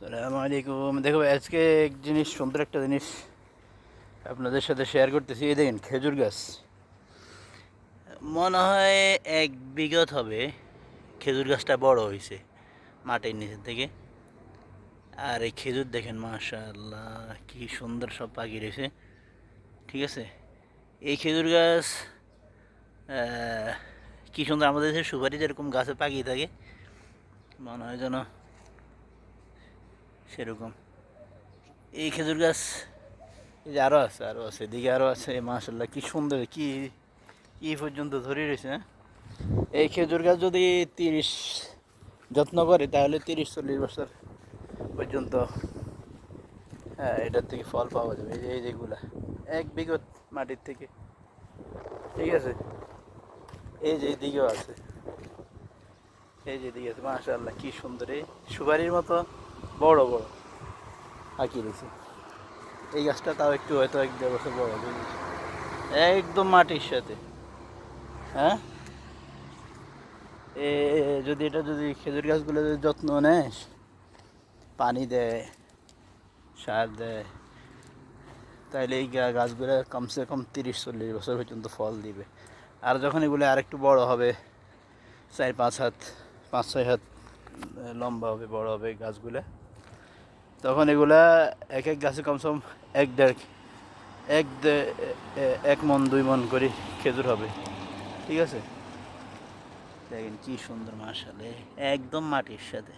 সালাম আলাইকুম দেখো আজকে এক জিনিস, সুন্দর একটা জিনিস আপনাদের সাথে শেয়ার করতেছি। এই দেখেন, খেজুর গাছ। মনে হয় এক বিঘত হবে খেজুর গাছটা বড় হয়েছে মাটির নিচের থেকে। আর এই খেজুর দেখেন, মাশাআল্লাহ, কি সুন্দর সব পাখি রয়েছে। ঠিক আছে? এই খেজুর গাছ কি সুন্দর আমাদের দেশে সুপারি যেরকম গাছে পাখি থাকে, মনে হয় যেন সেরকম এই খেজুর গাছ, এই যে আরও আছে আরও আছে, এদিকে আরও আছে মাশাল্লাহ কী সুন্দর, কী কী পর্যন্ত ধরে রয়েছে হ্যাঁ? এই খেজুর গাছ যদি তিরিশ যত্ন করে, তাহলে তিরিশ চল্লিশ বছর পর্যন্ত হ্যাঁ এটার থেকে ফল পাওয়া যাবে, এই যে, এই যেগুলা, এক বিগত মাটির থেকে, ঠিক আছে এই যে, এদিকেও আছে, এই যে দিকে আছে, মাশাআল্লাহ, কি সুন্দর, এই সুপারির মতো বড় বড়। আঁকি রয়েছে এই গাছটা তাও একটু হয়তো এক দেড় বছর বড় একদম মাটির সাথে। হ্যাঁ? এ যদি এটা যদি খেজুর গাছগুলো যদি যত্ন নেয় পানি দেয় সার দেয় তাহলে এই গাছগুলো কমসে কম তিরিশ চল্লিশ বছর পর্যন্ত ফল দিবে। আর যখন এগুলো আরেকটু বড় হবে চার পাঁচ হাত পাঁচ ছয় হাত লম্বা হবে বড় হবে গাছগুলা তখন এগুলা এক এক গাছে কমসম কম এক দেড়, এক এক মন, দুই মন করে খেজুর হবে। ঠিক আছে? দেখেন কি সুন্দর মাসালে একদম মাটির সাথে।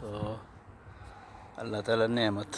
তো আল্লাহ তালা নেয়ামত।